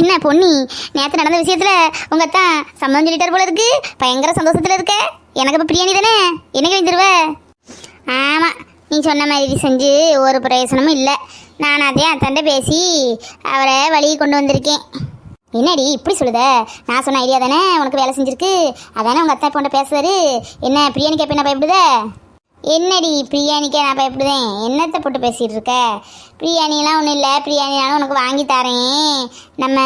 என்ன பொன்னி நேற்று நடந்த விஷயத்தில் உங்கள் அத்தான் சம்மந்தம் சொல்லிட்டார் போல இருக்கு. பயங்கர சந்தோஷத்தில் இருக்க. எனக்கு இப்போ பிரியாணி தானே? என்னைக்கு வந்துடுவ ஆமாம் நீ சொன்ன மாதிரி செஞ்சு ஒரு பிரயோசனமும் இல்லை. நான் அதே அத்தாண்ட பேசி அவரை வழியை கொண்டு வந்திருக்கேன். என்னடி இப்படி சொல்லுத? நான் சொன்ன ஐடியா தானே? உனக்கு வேலை செஞ்சிருக்கு. அதானே உங்கள் அத்தா இப்போ பேசுவார்? என்ன பிரியாணி கேப்ப என்ன பயப்படுத? என்னடி பிரியாணிக்கே? நான் பயப்படுதேன் என்னத்தை போட்டு பேசிகிட்டு இருக்க? பிரியாணிலாம் ஒன்றும் இல்லை. பிரியாணினாலும் உனக்கு வாங்கி தரேன். நம்ம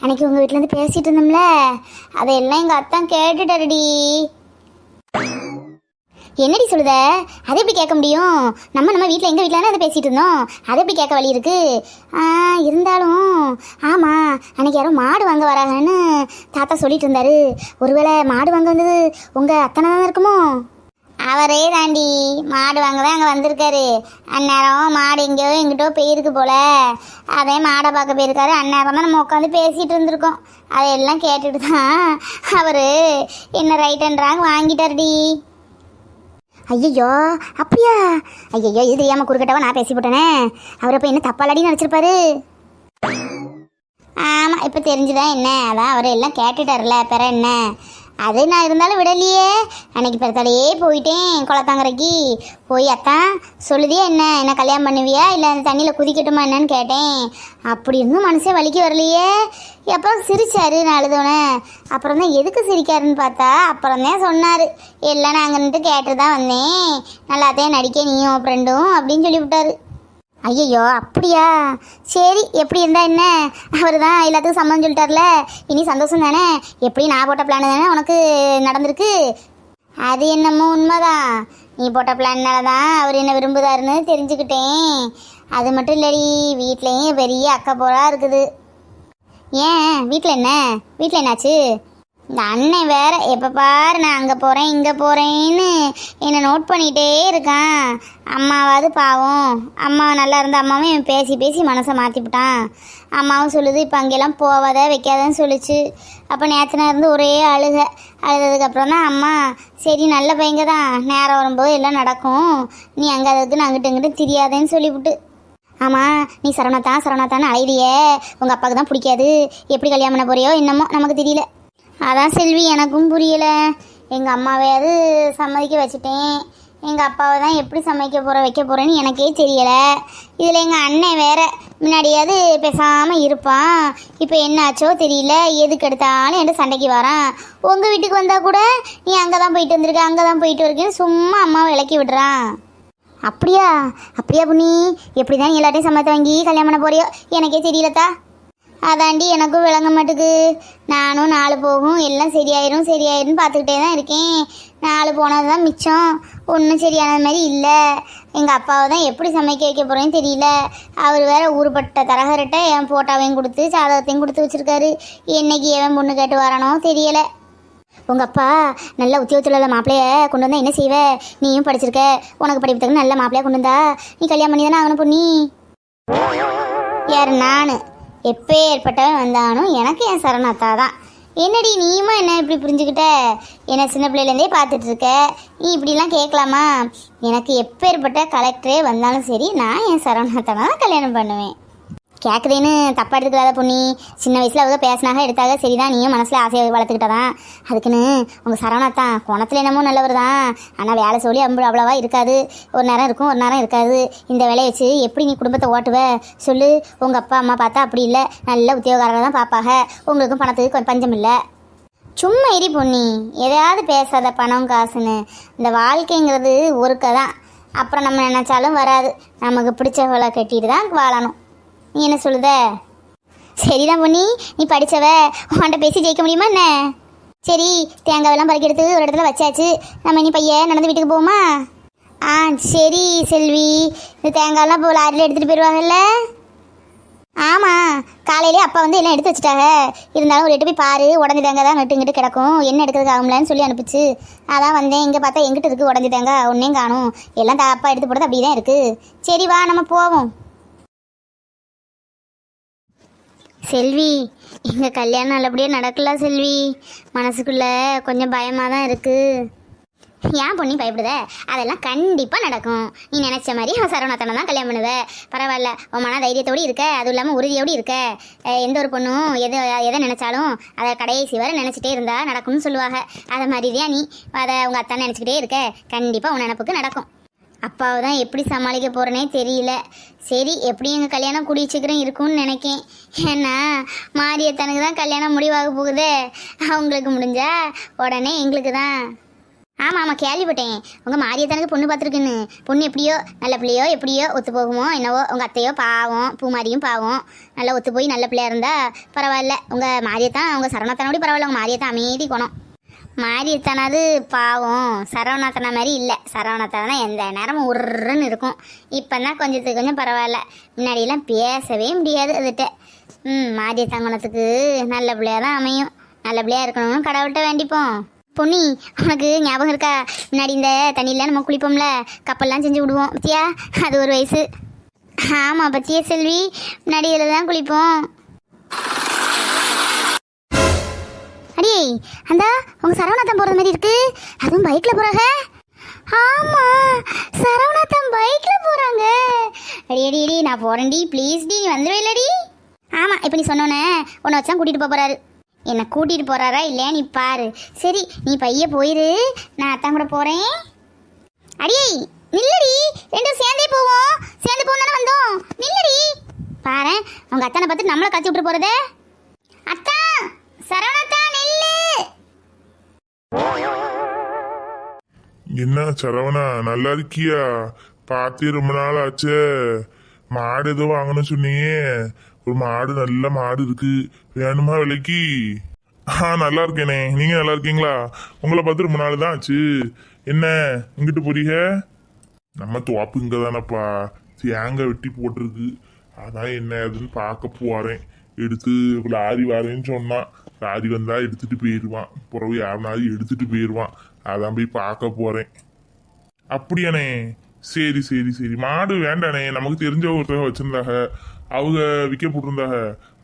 அன்னைக்கு உங்கள் வீட்டிலேருந்து பேசிகிட்டு இருந்தோம்ல? அதையெல்லாம் எங்கள் அத்தான் கேட்டுட்டாருடி. என்னடி சொல்லுத? அதை எப்படி கேட்க முடியும்? நம்ம நம்ம வீட்டில் எங்கள் வீட்டில் அதை பேசிகிட்டு இருந்தோம். அதை எப்படி கேட்க வழி இருக்கு? இருந்தாலும் ஆமாம் அன்னைக்கு யாரோ மாடு வாங்க வராங்கன்னு தாத்தா சொல்லிட்டு இருந்தாரு. ஒருவேளை மாடு வாங்க வந்தது உங்கள் அத்தனை தான் இருக்குமோ? அவரே தாண்டி மாடு வாங்க தான் அங்கே வந்திருக்காரு. அந்நேரம் மாடு எங்கேயோ எங்கிட்டோ போயிருக்கு போல. அதே மாடை பார்க்க போயிருக்காரு. அந்நேரம் தான் நம்ம உட்காந்து பேசிகிட்டு இருந்திருக்கோம். அதையெல்லாம் கேட்டுட்டு தான் அவர் என்ன ரைட்டுன்றாங்க வாங்கிட்டாருடி. ஐயோ அப்படியா? ஐயோ இது தெரியாமல் குறுக்கட்டவா நான் பேசி போட்டேனே அவர் அப்போ என்ன தப்பாலடி நினச்சிருப்பாரு? ஆமாம் இப்போ தெரிஞ்சுதான் என்ன? அதான் அவர் எல்லாம் கேட்டுட்டார்ல பிற என்ன? அது நான் இருந்தாலும் விடலையே. அன்னைக்கு பிறத்தாலேயே போயிட்டேன் குளத்தாங்கரைக்கு. போய் அக்கா சொல்லுதியா என்ன? என்ன கல்யாணம் பண்ணுவியா? இல்லை அந்த தண்ணியில் குதிக்கட்டுமா என்னன்னு கேட்டேன். அப்படி இருந்தும் மனசே வலிக்கு வரலையே. அப்புறம் சிரிச்சாரு நான் அழுதோனே அப்புறம் தான் எதுக்கு சிரிக்காருன்னு பார்த்தா அப்புறம் தான் சொன்னார். எல்லாம் நாங்கள் கேட்டு தான் வந்தேன். நல்லாத்தையும் நடிக்க நீயும் ஃப்ரெண்டும் அப்படின்னு சொல்லி விட்டாரு ஐயையோ அப்படியா? சரி எப்படி இருந்தா என்ன? அவர் தான் எல்லாத்துக்கும் சம்மந்தம் சொல்லிட்டார்ல. இனி சந்தோஷம் தானே? எப்படி நான் போட்ட பிளான் தானே உனக்கு நடந்திருக்கு? அது என்னமோ உண்மைதான். நீ போட்ட பிளான்னால தான் அவர் என்ன விரும்புதாருன்னு தெரிஞ்சுக்கிட்டேன். அது மட்டும் இல்லடி வீட்லேயும் பெரிய அக்கா போரா இருக்குது. ஏன் வீட்டில் என்ன? வீட்டில் என்னாச்சு? இந்த அண்ணன் வேற எப்போ பாரு நான் அங்கே போகிறேன் இங்கே போகிறேன்னு என்னை நோட் பண்ணிகிட்டே இருக்கான். அம்மாவாவது பாவம். அம்மா நல்லா இருந்த அம்மாவும் இவன் பேசி பேசி மனசை மாற்றிவிட்டான் அம்மாவும் சொல்லுது இப்போ அங்கெல்லாம் போவாத வைக்காதன்னு சொல்லிச்சு. அப்போ நேற்றுனா இருந்து ஒரே அழுக. அழுததுக்கப்புறம் தான் அம்மா சரி நல்ல பையங்க தான். நேரம் வரும்போது எல்லாம் நடக்கும். நீ அங்கே அதுக்கு அங்கிட்டு இங்கிட்டு தெரியாதேன்னு சொல்லிவிட்டு. ஆமாம் நீ சரவணத்தான் சரவணத்தான்னு அழைடியே உங்கள் அப்பாவுக்கு தான் பிடிக்காது. எப்படி கல்யாணம் பண்ண போறியோ என்னமோ நமக்கு தெரியல. அதான் செல்வி எனக்கும் புரியலை. எங்கள் அம்மாவையாவது சம்மதிக்க வச்சுட்டேன். எங்கள் அப்பாவை தான் எப்படி சமைக்க போகிற வைக்க போகிறேன்னு எனக்கே தெரியலை. இதில் எங்கள் அண்ணன் வேற முன்னாடியாவது பேசாமல் இருப்பான். இப்போ என்னாச்சோ தெரியல. எதுக்கு எடுத்தாலும் என்கிட்ட சண்டைக்கு வரான். உங்கள் வீட்டுக்கு வந்தால் கூட நீ அங்கே தான் போயிட்டு வந்திருக்க அங்கே தான் போயிட்டு இருக்கேன்னு சும்மா அம்மாவை இலக்கி விடுறான். அப்படியா? அப்படியா புண்ணி எப்படி தான் எல்லாத்தையும் சம்மதம் வாங்கி கல்யாணம் பண்ண போறியோ? எனக்கே தெரியலத்தா. அதாண்டி எனக்கும் விளங்க மாட்டுக்கு. நானும் நாலு போகும். எல்லாம் சரியாயிரும் சரியாயிரும்னு பார்த்துக்கிட்டே தான் இருக்கேன். நாலு போனது தான் மிச்சம். ஒன்றும் சரியானது மாதிரி இல்லை. எங்கள் அப்பாவை தான் எப்படி சமைக்க வைக்க போகிறேன்னு தெரியல. அவர் வேற ஊருப்பட்ட தரகர்கிட்ட என் போட்டாவையும் கொடுத்து சாதகத்தையும் கொடுத்து வச்சிருக்காரு. என்னைக்கு எவன் பொண்ணு கேட்டு வரானோ தெரியலை. உங்கள் அப்பா நல்ல உத்தியோகத்தில் உள்ள மாப்பிள்ளைய கொண்டு வந்தால் என்ன செய்வ? நீயும் படிச்சிருக்க. உனக்கு படிப்பு நல்ல மாப்பிள்ளையாக கொண்டு வந்தா. நீ கல்யாணம் பண்ணி தானே ஆகணும் பொண்ணி. யார்? நான். எப்போ ஏற்பட்டவன் வந்தானும் எனக்கு என் சரணத்தா தான். என்னடி நீயுமா என்ன இப்படி புரிஞ்சுக்கிட்ட? என்னை சின்ன பிள்ளையிலேருந்தே பார்த்துட்ருக்க? நீ இப்படிலாம் கேட்கலாமா? எனக்கு எப்பேற்பட்ட கலெக்டரே வந்தாலும் சரி நான் என் சரவணத்தை தான் கல்யாணம் பண்ணுவேன். கேட்குறேன்னு தப்பாக எடுத்துக்கிறாத பொண்ணி சின்ன வயசில் அவங்க பேசினாக எடுத்தாக சரிதான். நீயும் மனசில் ஆசையை வளர்த்துக்கிட்டதான் அதுக்குன்னு உங்கள் சரவணத்தான் குணத்தில் என்னமோ நல்லவர் தான். ஆனால் வேலை சொல்லி அம்பு அவ்வளோவா இருக்காது. ஒரு நேரம் இருக்கும் ஒரு நேரம் இருக்காது. இந்த வேலையை வச்சு எப்படி நீ குடும்பத்தை ஓட்டுவ? சொல்லு. உங்கள் அப்பா அம்மா பார்த்தா அப்படி இல்லை. நல்ல உத்தியோகக்காரங்க தான் பார்ப்பாங்க உங்களுக்கும் பணத்துக்கு கொஞ்சம் பஞ்சம் இல்லை. சும்மா எரி பொண்ணி எதையாவது பேசாத பணம் காசுன்னு. இந்த வாழ்க்கைங்கிறது ஒருக்க தான் அப்புறம் நம்ம நினச்சாலும் வராது. நமக்கு பிடிச்சவளை கட்டிட்டு தான் வாழணும். நீ என்ன சொல்லுத? சரிதான் பொண்ணி நீ படிச்சவ உன்கிட்ட பேசி ஜெயிக்க முடியுமா என்ன? சரி தேங்காவெல்லாம் பறக்கி எடுத்து ஒரு இடத்துல வச்சாச்சு. நம்ம இனி பையன் நடந்து வீட்டுக்கு போவோமா? ஆ சரி செல்வி. இந்த தேங்காயெல்லாம் இப்போ லாரியில் எடுத்துகிட்டு போயிடுவாங்கல்ல ஆமாம் காலையிலே அப்பா வந்து எல்லாம் எடுத்து வச்சுட்டாங்க. இருந்தாலும் ஒரு எட்டு போய் பாரு உடஞ்சி தேங்காய் தான் நட்டு இங்கிட்டு கிடக்கும். என்ன எடுக்கிறதுக்கு ஆகும்லன்னு சொல்லி அனுப்பிச்சு. அதான் வந்தேன். இங்கே பார்த்தா எங்கிட்ட இருக்குது உடஞ்சி தேங்காய். ஒன்றையும் காணும். எல்லாம் தா- அப்பா எடுத்து போடுறது அப்படி தான் இருக்குது சரி வா நம்ம போவோம். செல்வி எங்கள் கல்யாணம் நல்லபடியாக நடக்கல செல்வி. மனசுக்குள்ளே கொஞ்சம் பயமாக தான் இருக்குது ஏன் பொண்ணி பயப்படுத? அதெல்லாம் கண்டிப்பாக நடக்கும். நீ நினச்ச மாதிரி அவன் சரவணத்தனை தான் கல்யாணம் பண்ணுவ. பரவாயில்ல உன் மன தைரியத்தோடு இருக்க. அதுவும் இல்லாமல் உறுதியோடு இருக்க. எந்த ஒரு பொண்ணும் எது எதை நினச்சாலும் அதை கடைசி வரை நினச்சிட்டே இருந்தால் நடக்கும்னு சொல்லுவாங்க. அதை மாதிரி தான் நீ அதை உங்கள் அத்தான் நினச்சிக்கிட்டே இருக்க. கண்டிப்பாக உன் நினப்புக்கு நடக்கும். அப்பாவை தான் எப்படி சமாளிக்க போகிறேனே தெரியல. சரி எப்படி எங்கள் கல்யாணம் கூடிய சீக்கிரம் இருக்கும்னு நினைக்கேன். ஏன்னா மாரியத்தனுக்கு தான் கல்யாணம் முடிவாக போகுதே. அவங்களுக்கு முடிஞ்சா உடனே எங்களுக்கு தான். ஆமாம் ஆமாம் கேள்விப்பட்டேன். உங்கள் மாரியத்தனுக்கு பொண்ணு பார்த்துருக்குன்னு. பொண்ணு எப்படியோ நல்ல பிள்ளையோ எப்படியோ ஒத்து போகுமோ என்னவோ உங்கள் அத்தையோ பாவம் பூமாரியும் பாவம். நல்லா ஒத்து போய் நல்ல பிள்ளையாக இருந்தால் பரவாயில்ல. உங்கள் மாரியத்தான் உங்கள் சரணத்தனோடி பரவாயில்ல. உங்கள் மாரியத்தான் அமைதி குணம். மாரியத்தனாது பாவம் சரவணாத்தனா மாதிரி இல்லை. சரவணாத்தானா எந்த நேரமும் உருன்னு இருக்கும். இப்போ தான் கொஞ்சத்துக்கு கொஞ்சம் பரவாயில்ல. முன்னாடியெல்லாம் பேசவே முடியாது அதுகிட்ட ம் மாரியத்தங்குணத்துக்கு நல்ல பிள்ளையாக தான் அமையும். நல்ல பிள்ளையாக இருக்கணும்னு கடவுள்கிட்ட வேண்டிப்போம். பொன்னி உனக்கு ஞாபகம் இருக்கா? முன்னாடி இந்த தண்ணியில் நம்ம குளிப்போம்ல? கப்பல்லாம் செஞ்சு விடுவோம். பத்தியா? அது ஒரு வயசு. ஆமாம் பத்தியா செல்வி. முன்னாடி இதில் தான் குளிப்போம். அந்த உங்க சரவணாத்தம் போறது மாதிரி இருக்கு. அதுவும் பைக்ல போறாங்க. ஆமா சரவணாத்தம் பைக்ல போறாங்க. அடி அடி அடி நான் போறேன்டி. ப்ளீஸ் டி நீ இல்லடி. ஆமா இப்போ நீ சொன்னோன்னே உன்னை வச்சா கூட்டிட்டு போக போறாரு. என்னை கூட்டிட்டு போறாரா இல்லையா நீ பாரு. சரி நீ பைய போயிரு. நான் அத்தான் கூட போறேன். அடியே நில்லடி. ரெண்டும் சேர்ந்தே போவோம். சேர்ந்து போவோம் தானே வந்தோம். நில்லடி. பாரு உங்க அத்தனை பார்த்து நம்மளை கத்தி விட்டு போறதே. அத்தா சரவணத்தா. என்ன சரவணா நல்லா இருக்கியா? பார்த்தே ரொம்ப நாள் ஆச்சு மாடு ஏதோ வாங்கணும்னு சொன்னியே. ஒரு மாடு நல்ல மாடு இருக்கு. வேணுமா விலைக்கு? ஆ நல்லா இருக்கேனே. நீங்க நல்லா இருக்கீங்களா? உங்களை பார்த்து ரொம்ப நாள் தான் ஆச்சு. என்ன இங்கிட்டு போறீங்க? நம்ம தோப்பு இங்க தானப்பா தேங்காய் வெட்டி போட்டிருக்கு. அதான் என்ன ஏதுன்னு பார்க்க போறேன். எடுத்து லாரி வரேன்னு சொன்னான் லாரி வந்தா எடுத்துட்டு போயிடுவான் பிறகு யாருனாலும் எடுத்துட்டு போயிடுவான் அதான் போய் பார்க்க போறேன். அப்படியாண்ணே. சரி சரி சரி. மாடு வேண்டாண்ணே. நமக்கு தெரிஞ்ச ஒருத்தவங்க வச்சுருந்தாக அவங்க விற்க போட்டிருந்தாக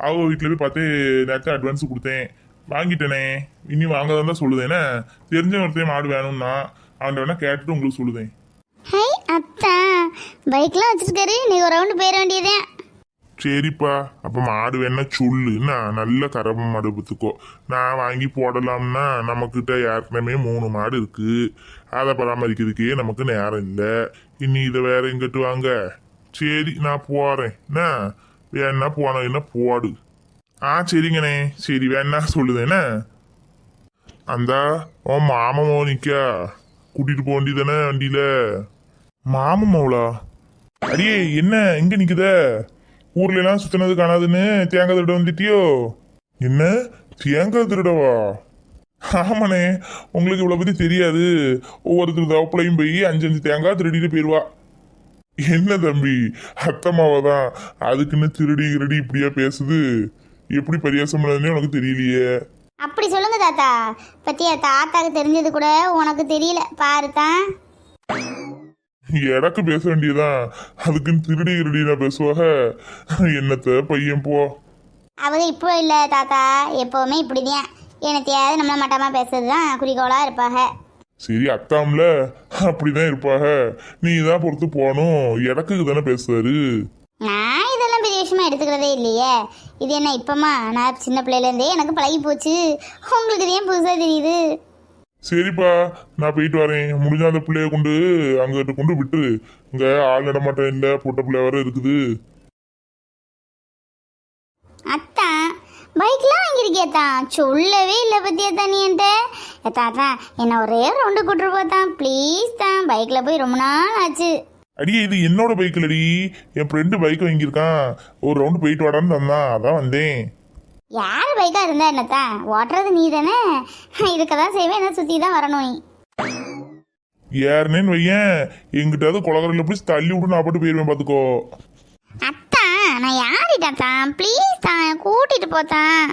அவங்க வீட்டில் போய் பார்த்து நேரத்தை அட்வான்ஸ் கொடுத்தேன். வாங்கிட்டேனே. இனி வாங்க தான் சொல்லுதேனே தெரிஞ்ச ஒருத்தையும் மாடு வேணும்னா அவன் வேணா கேட்டுட்டு உங்களுக்கு சொல்லுதேன். ஹை அத்தா. பைக்லாம் வச்சிருக்காரு. நீ ஒரு ரவுண்டு போயிட வேண்டியதே சரிப்பா. அப்ப மாடு வேணா சொல்லுன்னா நல்ல கறவை மாடு பத்துக்கோ. நான் வாங்கி போடலாம்னா நம்மக்கிட்ட ஏற்கனவே மூணு மாடு இருக்கு. அதை பராமரிக்கிறதுக்கே நமக்கு நேரம் இல்லை. இனி இதை வேற எங்கிட்டு வாங்க? சரி நான் போகிறேன் என்ன வேணா என்ன போடு. ஆ சரிங்கண்ணே. சரி வேணா சொல்லுதேண்ணே அந்த உன் மாமமோ நிக்கா கூட்டிட்டு போக வேண்டியதானே வண்டியில? மாமமாவளா அடியே என்ன எங்க நிற்குத ஊர்ல எல்லாம் சுத்தினது காணாதுன்னு தேங்காய் திருட வந்துட்டியோ? என்ன? தேங்காய் திருடவா? ஆமாண்ணே உங்களுக்கு இவ்வளவு பத்தி தெரியாது. ஒவ்வொருத்தர் தவப்புலையும் போய் அஞ்சு அஞ்சு தேங்காய் திருடிட்டு போயிடுவா என்ன தம்பி? அத்தம்மாவை தான் அதுக்குன்னு திருடி கிருடி இப்படியா பேசுது? எப்படி பரியாசம் பண்ணதுன்னே உனக்கு தெரியலையே. அப்படி சொல்லுங்க தாத்தா. பத்தியா தாத்தாக்கு தெரிஞ்சது கூட உனக்கு தெரியல. பாரு தான் எனக்கு பேச வேண்டியதான் அதுக்குன்னு திருடி கிருடினா பேசுவாக? என்னத்த பையன் போ. அவங்க இப்போ இல்லை தாத்தா. எப்போவுமே இப்படிதான். எனத்தையாவது நம்மள மட்டமாக பேசுறது தான் குறிக்கோளாக இருப்பாங்க சரி அத்தாம்ல. அப்படிதான் இருப்பாக. நீ தான் பொறுத்து போகணும். இடக்குக்கு தானே பேசுறாரு நான் இதெல்லாம் பெரிய விஷயமா எடுத்துக்கிறதே இல்லையே. இது என்ன இப்பமா? நான் சின்ன பிள்ளையிலேருந்தே எனக்கு பழகி போச்சு உங்களுக்கு ஏன் புதுசாக தெரியுது? சரிப்பா நான் போயிட்டு வரேன். முடிஞ்ச அந்த பிள்ளைய கொண்டு அங்கிட்ட கொண்டு விட்டு. இங்க ஆள் நடமாட்டம் இல்லை பொட்ட பிள்ளை வர இருக்குது. அத்தான் பைக்லாம் வாங்கியிருக்கியத்தான் சொல்லவே இல்லை பத்தியா நீ என்கிட்ட? தாத்தா என்ன ஒரே ரவுண்டு கூட்டு போத்தான் ப்ளீஸ் தான் பைக்கில் போய் ரொம்ப நாள் ஆச்சு. அடியே இது என்னோட பைக் இல்லடி. என் ஃப்ரெண்டு பைக் வாங்கியிருக்கான். ஒரு ரவுண்டு போயிட்டு வாடான்னு தந்தான். அதான் வந்தேன். யார் பைக்காக இருந்தா என்னத்தான் ஓட்டுறது நீ தானே இருக்க தான் செய்வேன் என்ன சுற்றி தான் வரணும் நீ. ஏறினேன்னு வையேன். எங்கிட்டாவது குளக்கரையில் போய் தள்ளி விட்டு நான் பாட்டு போயிருவேன் பார்த்துக்கோ அத்தான் நான் யாரிட்டாத்தான் ப்ளீஸ் தான் கூட்டிட்டு போத்தான்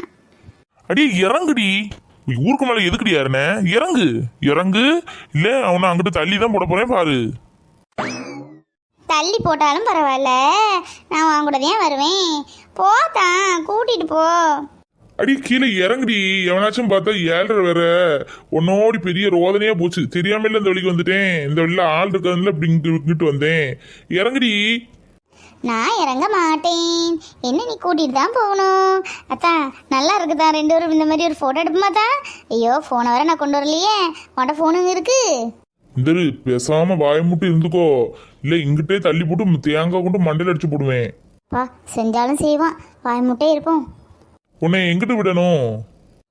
அடி இறங்குடி. ஊருக்கு மேல எதுக்குடி யாருனே? இறங்கு. இறங்கு. இல்ல அவனை அங்கிட்டு தள்ளி தான் போட போறேன் பாரு. தள்ளி போட்டாலும் பரவாயில்ல. நான் உன் கூட தான் வருவேன் போத்தான் கூட்டிட்டு போ. அடி கீழே இறங்குடி. எவனாச்சும் பார்த்தா ஏழ்ற வேற. உன்னோடி பெரிய ரோதனையா போச்சு. தெரியாம இந்த வழிக்கு வந்துட்டேன். இந்த வழியில ஆள் இருக்கிறதுல இப்படி இங்கிட்டு வந்தேன். இறங்குடி. நான் இறங்க மாட்டேன். என்ன நீ கூட்டிட்டு தான் போகணும்? அத்தா நல்லா இருக்குதா? ரெண்டு பேரும் இந்த மாதிரி ஒரு ஃபோட்டோ எடுப்போமா தான் ஐயோ ஃபோனை வர நான் கொண்டு வரலையே. உன்ட்ட ஃபோனுங்க இருக்கு? இந்த இரு, பேசாம வாய இருந்துக்கோ. இல்ல இங்கிட்டே தள்ளி போட்டு தேங்காய் கொண்டு மண்டையில அடிச்சு போடுவேன். வா செஞ்சாலும் செய்வான். வாய் முட்டே இருப்போம். உன்னை எங்கிட்டு விடணும்?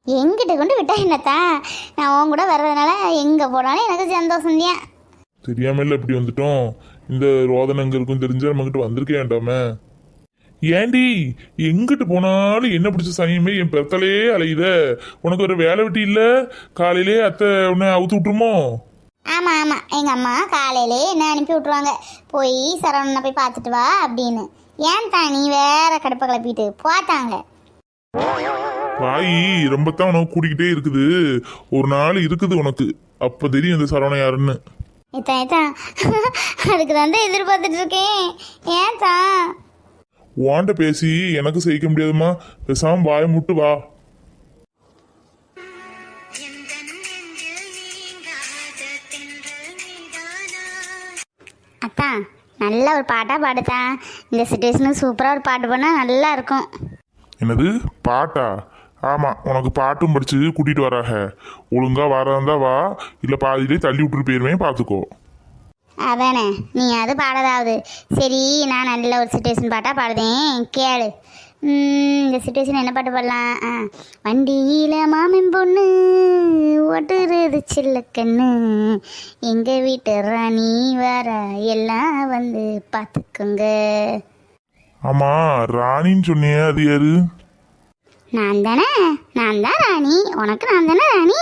எங்கிட்ட கொண்டு விட்டா என்னத்தா? நான் உன் கூட வர்றதுனால எங்கே போனாலும் எனக்கு சந்தோஷம் தான். தெரியாம இல்ல இப்படி வந்துட்டோம். இந்த ரோதனை எங்க இருக்கும் தெரிஞ்சா நம்ம கிட்ட வந்திருக்கே வேண்டாமே. ஏண்டி எங்கிட்டு போனாலும் என்ன பிடிச்ச சனியுமே என் பெருத்தலே அலையுத. உனக்கு ஒரு வேலை வெட்டி இல்ல? காலையிலே அத்தை உன்னை அவுத்து விட்டுருமோ? ஆமாம் ஆமாம் எங்கள் அம்மா காலையிலே என்ன அனுப்பி விட்ருவாங்க போய் சரவணனை போய் பார்த்துட்டு வா அப்படின்னு. ஏன் தான்? நீ வேற கடுப்பை கிளப்பிட்டு. போத்தாங்க வாய் ரொம்ப தான் உனக்கு கூட்டிக்கிட்டே இருக்குது. ஒரு நாள் இருக்குது உனக்கு. அப்ப தெரியும் இந்த சரவணன் யாருன்னு. இத்தான் இத்தான் அதுக்கு தான் எதிர்பார்த்துட்டு இருக்கேன். ஏன் தான்? உன்கிட்ட பேசி எனக்கு செய்ய முடியாதுமா பேசாம வாய முட்டு வா. அத்தான் நல்ல ஒரு பாட்டாக பாடுத்தான் இந்த சுச்சுவேஷனுக்கு சூப்பராக ஒரு பாட்டு பண்ணால் நல்லா இருக்கும். என்னது? பாட்டா? ஆமா உனக்கு பாட்டும் படிச்சு கூட்டிட்டு வராக. ஒழுங்கா வரதா வா. இல்ல பாதியிலே தள்ளி விட்டுட்டு போயிருவேன் பாத்துக்கோ. அதானே நீ அது பாடதாவது சரி நான் நல்ல ஒரு சுச்சுவேஷன் பாட்டாக பாடுதேன். கேளு. இந்த சுச்சுவேஷன் என்ன பாட்டு பாடலாம்? ஆ வண்டியில் மாமன் பொண்ணு ஓட்டுறது சில்லக்கண்ணு எங்கள் வீட்டு ராணி வர எல்லாம் வந்து பார்த்துக்கோங்க ஆமா ராணின்னு சொன்னியே அது யாரு? நான் தானே? நான் தான் ராணி. உனக்கு நான் தானே ராணி?